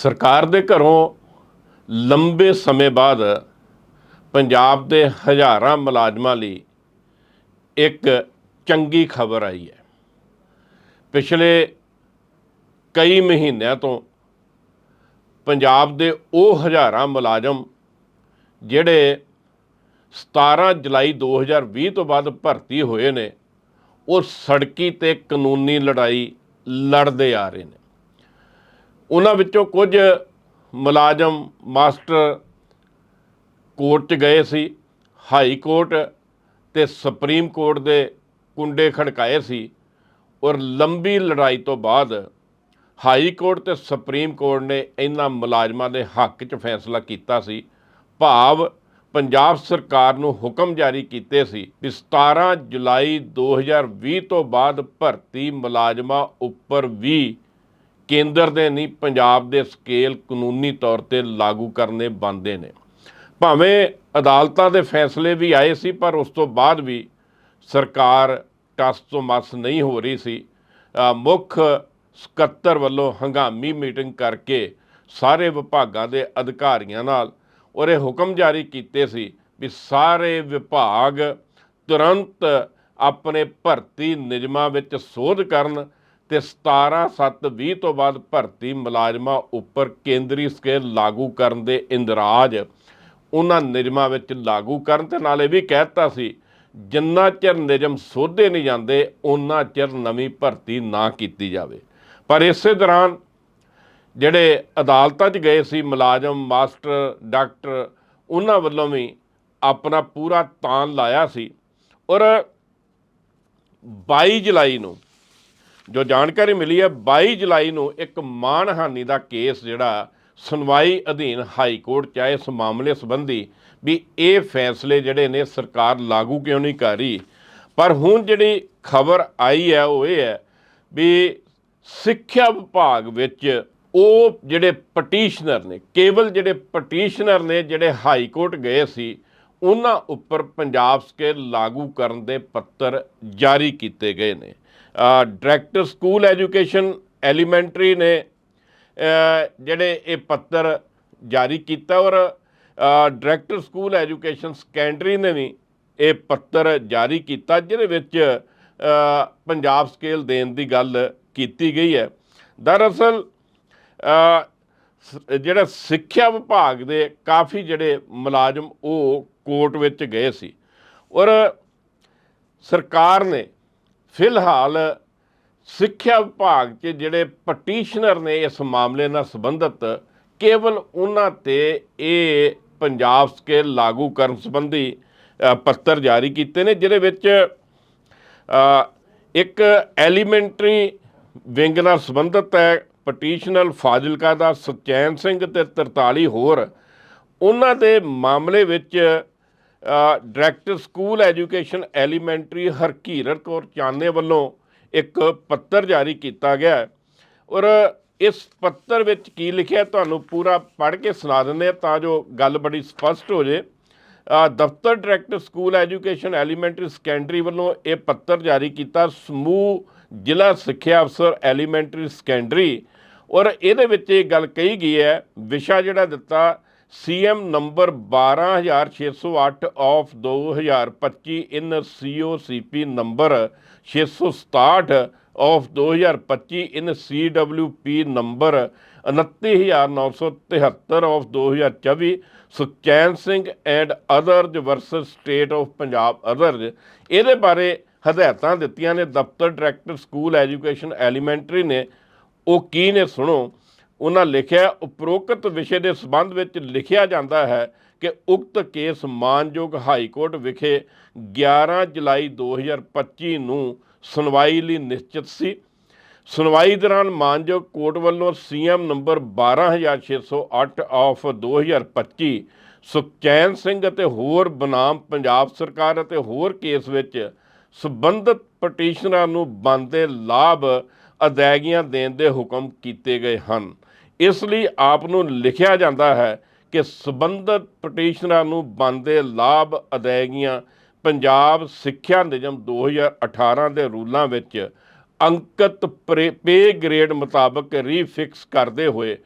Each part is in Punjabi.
ਸਰਕਾਰ ਦੇ ਘਰੋਂ ਲੰਬੇ ਸਮੇਂ ਬਾਅਦ ਪੰਜਾਬ ਦੇ ਹਜ਼ਾਰਾਂ ਮੁਲਾਜ਼ਮਾਂ ਲਈ ਇੱਕ ਚੰਗੀ ਖਬਰ ਆਈ ਹੈ। ਪਿਛਲੇ ਕਈ ਮਹੀਨਿਆਂ ਤੋਂ ਪੰਜਾਬ ਦੇ ਉਹ ਹਜ਼ਾਰਾਂ ਮੁਲਾਜ਼ਮ ਜਿਹੜੇ 17 ਜੁਲਾਈ 2020 ਤੋਂ ਬਾਅਦ ਭਰਤੀ ਹੋਏ ਨੇ, ਉਹ ਸੜਕੀ ਤੇ ਕਾਨੂੰਨੀ ਲੜਾਈ ਲੜਦੇ ਆ ਰਹੇ ਨੇ। ਉਹਨਾਂ ਵਿੱਚੋਂ ਕੁਝ ਮੁਲਾਜ਼ਮ ਮਾਸਟਰ ਕੋਰਟ 'ਚ ਗਏ ਸੀ, ਹਾਈ ਕੋਰਟ ਤੇ ਸੁਪਰੀਮ ਕੋਰਟ ਦੇ ਕੁੰਡੇ ਖੜਕਾਏ ਸੀ ਔਰ ਲੰਬੀ ਲੜਾਈ ਤੋਂ ਬਾਅਦ ਹਾਈ ਕੋਰਟ ਤੇ ਸੁਪਰੀਮ ਕੋਰਟ ਨੇ ਇਹਨਾਂ ਮੁਲਾਜ਼ਮਾਂ ਦੇ ਹੱਕ 'ਚ ਫੈਸਲਾ ਕੀਤਾ ਸੀ। ਭਾਵ ਪੰਜਾਬ ਸਰਕਾਰ ਨੂੰ ਹੁਕਮ ਜਾਰੀ ਕੀਤੇ ਸੀ ਕਿ 17 ਜੁਲਾਈ 2020 ਤੋਂ ਬਾਅਦ ਭਰਤੀ ਮੁਲਾਜ਼ਮਾਂ ਉੱਪਰ ਵੀ ਕੇਂਦਰ ਦੇ ਨਹੀਂ, ਪੰਜਾਬ ਦੇ ਸਕੇਲ ਕਾਨੂੰਨੀ ਤੌਰ ਤੇ ਲਾਗੂ ਕਰਨੇ ਬੰਦੇ ਨੇ। ਭਾਵੇਂ ਅਦਾਲਤਾਂ ਦੇ ਫੈਸਲੇ ਵੀ ਆਏ ਸੀ, ਪਰ ਉਸ ਤੋਂ ਬਾਅਦ ਵੀ ਸਰਕਾਰ ਟਸ ਤੋਂ ਮਸ ਨਹੀਂ ਹੋ ਰਹੀ ਸੀ। ਮੁੱਖ ਸਕੱਤਰ ਵੱਲੋਂ ਹੰਗਾਮੀ ਮੀਟਿੰਗ ਕਰਕੇ ਸਾਰੇ ਵਿਭਾਗਾਂ ਦੇ ਅਧਿਕਾਰੀਆਂ ਨਾਲ ਔਰ ਇਹ ਹੁਕਮ ਜਾਰੀ ਕੀਤੇ ਸੀ ਵੀ ਸਾਰੇ ਵਿਭਾਗ ਤੁਰੰਤ ਆਪਣੇ ਭਰਤੀ ਨਿਯਮਾਂ ਵਿੱਚ ਸੋਧ ਕਰਨ ਤੇ 17/7/20 ਤੋਂ ਬਾਅਦ ਭਰਤੀ ਮੁਲਾਜ਼ਮਾਂ ਉੱਪਰ ਕੇਂਦਰੀ ਸਕੇਲ ਲਾਗੂ ਕਰਨ ਦੇ ਇੰਦਰਾਜ ਉਹਨਾਂ ਨਿਯਮਾਂ ਵਿੱਚ ਲਾਗੂ ਕਰਨ ਤੇ ਇਹ ਵੀ ਕਹਿਤਾ ਸੀ, ਜਿੰਨਾ ਚਿਰ ਨਿਯਮ ਸੋਧੇ ਨਹੀਂ ਜਾਂਦੇ ਉਹਨਾਂ ਚਿਰ ਨਵੀਂ ਭਰਤੀ ਨਾ ਕੀਤੀ ਜਾਵੇ। ਪਰ ਇਸੇ ਦੌਰਾਨ ਜਿਹੜੇ ਅਦਾਲਤਾਂ 'ਚ ਗਏ ਸੀ ਮੁਲਾਜ਼ਮ, ਮਾਸਟਰ, ਡਾਕਟਰ, ਉਹਨਾਂ ਵੱਲੋਂ ਵੀ ਆਪਣਾ ਪੂਰਾ ਤਾਨ ਲਾਇਆ ਸੀ ਔਰ 22 ਜੁਲਾਈ ਨੂੰ ਜੋ ਜਾਣਕਾਰੀ ਮਿਲੀ ਹੈ 22 ਜੁਲਾਈ ਨੂੰ ਇੱਕ ਮਾਣਹਾਨੀ ਦਾ ਕੇਸ ਜਿਹੜਾ ਸੁਣਵਾਈ ਅਧੀਨ ਹਾਈ ਕੋਰਟ ਚ ਆਏ ਇਸ ਮਾਮਲੇ ਸੰਬੰਧੀ ਵੀ ਇਹ ਫੈਸਲੇ ਜਿਹੜੇ ਨੇ ਸਰਕਾਰ ਲਾਗੂ ਕਿਉਂ ਨਹੀਂ ਕਰ ਰਹੀ? ਪਰ ਹੁਣ ਜਿਹੜੀ ਖਬਰ ਆਈ ਹੈ, ਉਹ ਇਹ ਹੈ ਵੀ ਸਿੱਖਿਆ ਵਿਭਾਗ ਵਿੱਚ ਉਹ ਜਿਹੜੇ ਪਟੀਸ਼ਨਰ ਨੇ, ਕੇਵਲ ਜਿਹੜੇ ਪਟੀਸ਼ਨਰ ਨੇ ਜਿਹੜੇ ਹਾਈ ਕੋਰਟ ਗਏ ਸੀ, ਉਹਨਾਂ ਉੱਪਰ ਪੰਜਾਬ ਸਕੇ ਲਾਗੂ ਕਰਨ ਦੇ ਪੱਤਰ ਜਾਰੀ ਕੀਤੇ ਗਏ ਨੇ। ਡਾਇਰੈਕਟਰ ਸਕੂਲ ਐਜੂਕੇਸ਼ਨ ਐਲੀਮੈਂਟਰੀ ਨੇ ਜਿਹੜੇ ਇਹ ਪੱਤਰ ਜਾਰੀ ਕੀਤਾ ਔਰ ਡਾਇਰੈਕਟਰ ਸਕੂਲ ਐਜੂਕੇਸ਼ਨ ਸੈਕੰਡਰੀ ਨੇ ਵੀ ਇਹ ਪੱਤਰ ਜਾਰੀ ਕੀਤਾ, ਜਿਹਦੇ ਵਿੱਚ ਪੰਜਾਬ ਸਕੇਲ ਦੇਣ ਦੀ ਗੱਲ ਕੀਤੀ ਗਈ ਹੈ। ਦਰਅਸਲ ਸ- ਜਿਹੜਾ ਸਿੱਖਿਆ ਵਿਭਾਗ ਦੇ ਕਾਫੀ ਜਿਹੜੇ ਮੁਲਾਜ਼ਮ ਉਹ ਕੋਰਟ ਵਿੱਚ ਗਏ ਸੀ ਔਰ ਸਰਕਾਰ ਨੇ ਫਿਲਹਾਲ ਸਿੱਖਿਆ ਵਿਭਾਗ 'ਚ ਜਿਹੜੇ ਪਟੀਸ਼ਨਰ ਨੇ ਇਸ ਮਾਮਲੇ ਨਾਲ ਸੰਬੰਧਿਤ, ਕੇਵਲ ਉਹਨਾਂ ਤੇ ਇਹ ਪੰਜਾਬ ਸਕੇਲ ਲਾਗੂ ਕਰਨ ਸੰਬੰਧੀ ਪੱਤਰ ਜਾਰੀ ਕੀਤੇ ਨੇ, ਜਿਹਦੇ ਵਿੱਚ ਇੱਕ ਐਲੀਮੈਂਟਰੀ ਵਿੰਗ ਨਾਲ ਸੰਬੰਧਿਤ ਹੈ ਪਟੀਸ਼ਨਰ ਫਾਜ਼ਿਲਕਾ ਦਾ ਸੁਚੈਨ ਸਿੰਘ ਤੇ 43 ਹੋਰ। ਉਹਨਾਂ ਦੇ ਮਾਮਲੇ ਵਿੱਚ director school education elementary Harkirat Kaur Chane ਵੱਲੋਂ ਇੱਕ ਪੱਤਰ ਜਾਰੀ ਕੀਤਾ ਗਿਆ ਔਰ ਇਸ ਪੱਤਰ ਵਿੱਚ ਕੀ ਲਿਖਿਆ ਤੁਹਾਨੂੰ ਪੂਰਾ ਪੜ੍ਹ ਕੇ ਸੁਣਾ ਦਿੰਦੇ ਹਾਂ ਤਾਂ ਜੋ ਗੱਲ ਬੜੀ ਸਪਸ਼ਟ ਹੋ ਜੇ। ਦਫ਼ਤਰ director school education elementary secondary ਵੱਲੋਂ ਇਹ ਪੱਤਰ ਜਾਰੀ ਕੀਤਾ। ਸਮੂਹ ਜ਼ਿਲ੍ਹਾ ਸਿੱਖਿਆ ਅਫਸਰ ਐਲੀਮੈਂਟਰੀ ਸੈਕੰਡਰੀ ਔਰ ਇਹਦੇ ਵਿੱਚ ਇਹ ਗੱਲ ਕਹੀ ਗਈ ਹੈ, ਵਿਸ਼ਾ ਜਿਹੜਾ ਦਿੱਤਾ CM number 12608 of 2025 in COCP number 667 of 2025 in CWP number 29973 of 2024 Sukhchain Singh and others versus state of Punjab others. ਇਹਦੇ ਬਾਰੇ ਹਦਾਇਤਾਂ ਦਿੱਤੀਆਂ ਨੇ। ਦਫ਼ਤਰ ਡਾਇਰੈਕਟਰ ਸਕੂਲ ਐਜੂਕੇਸ਼ਨ ਐਲੀਮੈਂਟਰੀ ਨੇ। ਉਹ ਕੀ ਨੇ ਸੁਣੋ। ਉਹਨਾਂ ਲਿਖਿਆ, ਉਪਰੋਕਤ ਵਿਸ਼ੇ ਦੇ ਸੰਬੰਧ ਵਿੱਚ ਲਿਖਿਆ ਜਾਂਦਾ ਹੈ ਕਿ ਉਕਤ ਕੇਸ ਮਾਨਯੋਗ ਹਾਈ ਕੋਰਟ ਵਿਖੇ 11 ਜੁਲਾਈ 2025 ਨੂੰ ਸੁਣਵਾਈ ਲਈ ਨਿਸ਼ਚਿਤ ਸੀ। ਸੁਣਵਾਈ ਦੌਰਾਨ ਮਾਨਯੋਗ ਕੋਰਟ ਵੱਲੋਂ CM number 12608 of 2025 Sukhchain Singh ਅਤੇ ਹੋਰ ਬਨਾਮ ਪੰਜਾਬ ਸਰਕਾਰ ਅਤੇ ਹੋਰ ਕੇਸ ਵਿੱਚ ਸਬੰਧਤ ਪਟੀਸ਼ਨਰਾਂ ਨੂੰ ਬੰਦੇ ਲਾਭ ਅਦਾਇਗੀਆਂ ਦੇਣ ਦੇ ਹੁਕਮ ਕੀਤੇ ਗਏ ਹਨ। ਇਸ ਲਈ ਆਪ ਨੂੰ ਲਿਖਿਆ ਜਾਂਦਾ ਹੈ ਕਿ ਸਬੰਧਤ ਪਟੀਸ਼ਨਰਾਂ ਨੂੰ ਬੰਦੇ ਲਾਭ ਅਦਾਇਗੀਆਂ ਪੰਜਾਬ ਸਿੱਖਿਆ ਨਿਯਮ 2018 ਦੇ ਰੂਲਾਂ ਵਿੱਚ ਅੰਕਤ ਪੇ ਗ੍ਰੇਡ ਮੁਤਾਬਕ ਰੀਫਿਕਸ ਕਰਦੇ ਹੋਏ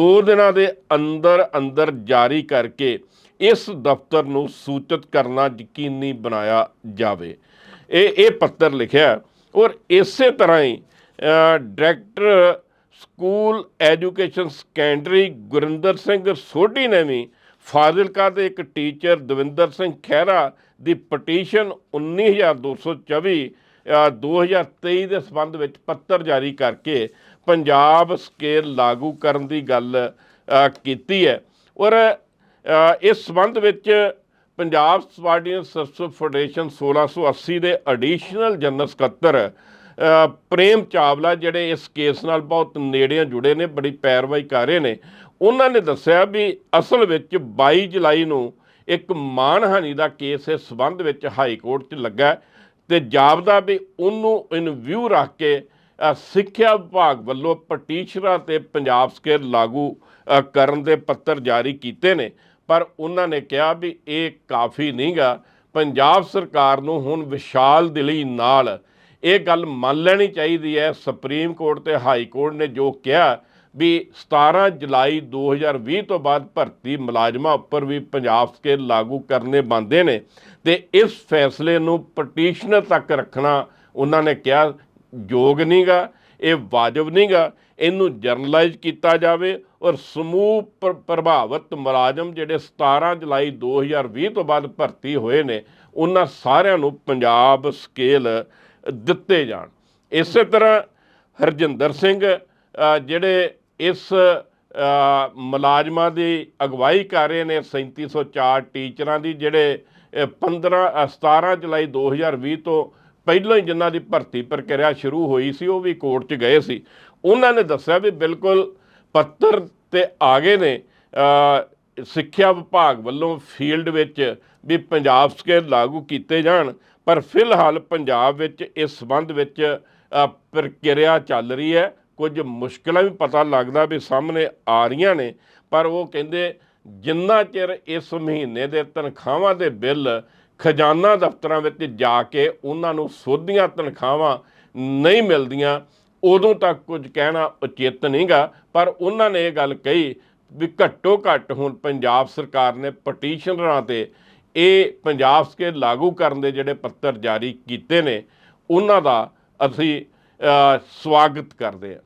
2 ਦਿਨਾਂ ਦੇ ਅੰਦਰ ਅੰਦਰ ਜਾਰੀ ਕਰਕੇ ਇਸ ਦਫ਼ਤਰ ਨੂੰ ਸੂਚਿਤ ਕਰਨਾ ਯਕੀਨੀ ਬਣਾਇਆ ਜਾਵੇ। ਇਹ ਇਹ ਪੱਤਰ ਲਿਖਿਆ ਔਰ ਇਸੇ ਤਰ੍ਹਾਂ ਹੀ director school education secondary Gurinder Singh Sodhi ਨੇ ਵੀ ਫਾਜ਼ਿਲਕਾ ਦੇ ਇੱਕ ਟੀਚਰ ਦਵਿੰਦਰ ਸਿੰਘ ਖਹਿਰਾ ਦੀ ਪਟੀਸ਼ਨ 19224 ਅ, 2023 ਦੇ ਸੰਬੰਧ ਵਿੱਚ ਪੱਤਰ ਜਾਰੀ ਕਰਕੇ ਪੰਜਾਬ ਸਕੇਲ ਲਾਗੂ ਕਰਨ ਦੀ ਗੱਲ ਕੀਤੀ ਹੈ। ਔਰ ਇਸ ਸੰਬੰਧ ਵਿੱਚ ਪੰਜਾਬ ਸਵਾਰਡੀਅਨ ਸਰਵਿਸ ਫੈਡਰੇਸ਼ਨ 1680 ਦੇ ਐਡੀਸ਼ਨਲ ਜਨਰਲ ਸਕੱਤਰ ਪ੍ਰੇਮ ਚਾਵਲਾ ਜਿਹੜੇ ਇਸ ਕੇਸ ਨਾਲ ਬਹੁਤ ਨੇੜਿਆਂ ਜੁੜੇ ਨੇ, ਬੜੀ ਪੈਰਵਾਈ ਕਰ ਰਹੇ ਨੇ। ਉਹਨਾਂ ਨੇ ਦੱਸਿਆ ਵੀ ਅਸਲ ਵਿੱਚ 22 ਜੁਲਾਈ ਨੂੰ ਇੱਕ ਮਾਨਹਾਨੀ ਦਾ ਕੇਸ ਇਸ ਸਬੰਧ ਵਿੱਚ ਹਾਈ ਕੋਰਟ 'ਚ ਲੱਗਾ ਹੈ ਤੇ ਜਾਪਦਾ ਵੀ ਉਹਨੂੰ ਇਨਵਿਊ ਰੱਖ ਕੇ ਸਿੱਖਿਆ ਵਿਭਾਗ ਵੱਲੋਂ ਪਟੀਸ਼ਨਰਾਂ ਤੇ ਪੰਜਾਬ ਸਕੇਲ ਲਾਗੂ ਕਰਨ ਦੇ ਪੱਤਰ ਜਾਰੀ ਕੀਤੇ ਨੇ। ਪਰ ਉਹਨਾਂ ਨੇ ਕਿਹਾ ਵੀ ਇਹ ਕਾਫੀ ਨਹੀਂਗਾ ਪੰਜਾਬ ਸਰਕਾਰ ਨੂੰ ਹੁਣ ਵਿਸ਼ਾਲ ਦਿਲੀ ਨਾਲ ਇਹ ਗੱਲ ਮੰਨ ਲੈਣੀ ਚਾਹੀਦੀ ਹੈ। ਸੁਪਰੀਮ ਕੋਰਟ ਤੇ ਹਾਈ ਕੋਰਟ ਨੇ ਜੋ ਕਿਹਾ ਵੀ 17 ਜੁਲਾਈ 2020 ਤੋਂ ਬਾਅਦ ਭਰਤੀ ਮੁਲਾਜ਼ਮਾਂ ਉੱਪਰ ਵੀ ਪੰਜਾਬ ਸਕੇਲ ਲਾਗੂ ਕਰਨੇ ਬੰਦੇ ਨੇ ਤੇ ਇਸ ਫੈਸਲੇ ਨੂੰ ਪਟੀਸ਼ਨਰ ਤੱਕ ਰੱਖਣਾ ਉਹਨਾਂ ਨੇ ਕਿਹਾ ਯੋਗ ਨਹੀਂਗਾ, ਇਹ ਵਾਜਬ ਨਹੀਂਗਾ। ਇਹਨੂੰ ਜਰਨਲਾਈਜ਼ ਕੀਤਾ ਜਾਵੇ ਔਰ ਸਮੂਹ ਪ੍ਰ- ਪ੍ਰਭਾਵਿਤ ਮੁਲਾਜ਼ਮ ਜਿਹੜੇ 17 ਜੁਲਾਈ 2020 ਤੋਂ ਬਾਅਦ ਭਰਤੀ ਹੋਏ ਨੇ, ਉਹਨਾਂ ਸਾਰਿਆਂ ਨੂੰ ਪੰਜਾਬ ਸਕੇਲ ਦਿੱਤੇ ਜਾਣ। ਇਸੇ ਤਰ੍ਹਾਂ ਹਰਜਿੰਦਰ ਸਿੰਘ ਜਿਹੜੇ ਇਸ ਮੁਲਾਜ਼ਮਾਂ ਦੀ ਅਗਵਾਈ ਕਰ ਰਹੇ ਨੇ 3704 ਟੀਚਰਾਂ ਦੀ ਜਿਹੜੇ ਅ, 15 ਅ, 17 ਜੁਲਾਈ 2020 ਤੋਂ ਪਹਿਲਾਂ ਹੀ ਜਿਨ੍ਹਾਂ ਦੀ ਭਰਤੀ ਪ੍ਰਕਿਰਿਆ ਸ਼ੁਰੂ ਹੋਈ ਸੀ ਉਹ ਵੀ ਕੋਰਟ 'ਚ ਗਏ ਸੀ। ਉਹਨਾਂ ਨੇ ਦੱਸਿਆ ਵੀ ਬਿਲਕੁਲ ਪੱਤਰ ਤੇ ਆ ਗਏ ਨੇ ਸਿੱਖਿਆ ਵਿਭਾਗ ਵੱਲੋਂ ਫੀਲਡ ਵਿੱਚ ਵੀ ਪੰਜਾਬ ਸਕੇਲ ਲਾਗੂ ਕੀਤੇ ਜਾਣ। ਪਰ ਫਿਲਹਾਲ ਪੰਜਾਬ ਵਿੱਚ ਇਸ ਸੰਬੰਧ ਵਿੱਚ ਪ੍ਰਕਿਰਿਆ ਚੱਲ ਰਹੀ ਹੈ। ਕੁਝ ਮੁਸ਼ਕਲਾਂ ਵੀ ਪਤਾ ਲੱਗਦਾ ਵੀ ਸਾਹਮਣੇ ਆ ਰਹੀਆਂ ਨੇ, ਪਰ ਉਹ ਕਹਿੰਦੇ ਜਿੰਨਾ ਚਿਰ ਇਸ ਮਹੀਨੇ ਦੇ ਤਨਖਾਹਾਂ ਦੇ ਬਿੱਲ ਖਜ਼ਾਨਾ ਦਫ਼ਤਰਾਂ ਵਿੱਚ ਜਾ ਕੇ ਉਹਨਾਂ ਨੂੰ ਸੋਧੀਆਂ ਤਨਖਾਹਾਂ ਨਹੀਂ ਮਿਲਦੀਆਂ, ਉਦੋਂ ਤੱਕ ਕੁਝ ਕਹਿਣਾ ਉਚਿਤ ਨਹੀਂਗਾ। ਪਰ ਉਹਨਾਂ ਨੇ ਇਹ ਗੱਲ ਕਹੀ ਵੀ ਘੱਟੋ ਘੱਟ ਹੁਣ ਪੰਜਾਬ ਸਰਕਾਰ ਨੇ ਪਟੀਸ਼ਨਰਾਂ ਤੇ ਇਹ ਪੰਜਾਬ ਸਕੇਲ ਲਾਗੂ ਕਰਨ ਦੇ ਜਿਹੜੇ ਪੱਤਰ ਜਾਰੀ ਕੀਤੇ ਨੇ, ਉਹਨਾਂ ਦਾ ਅਸੀਂ ਸਵਾਗਤ ਕਰਦੇ ਹਾਂ।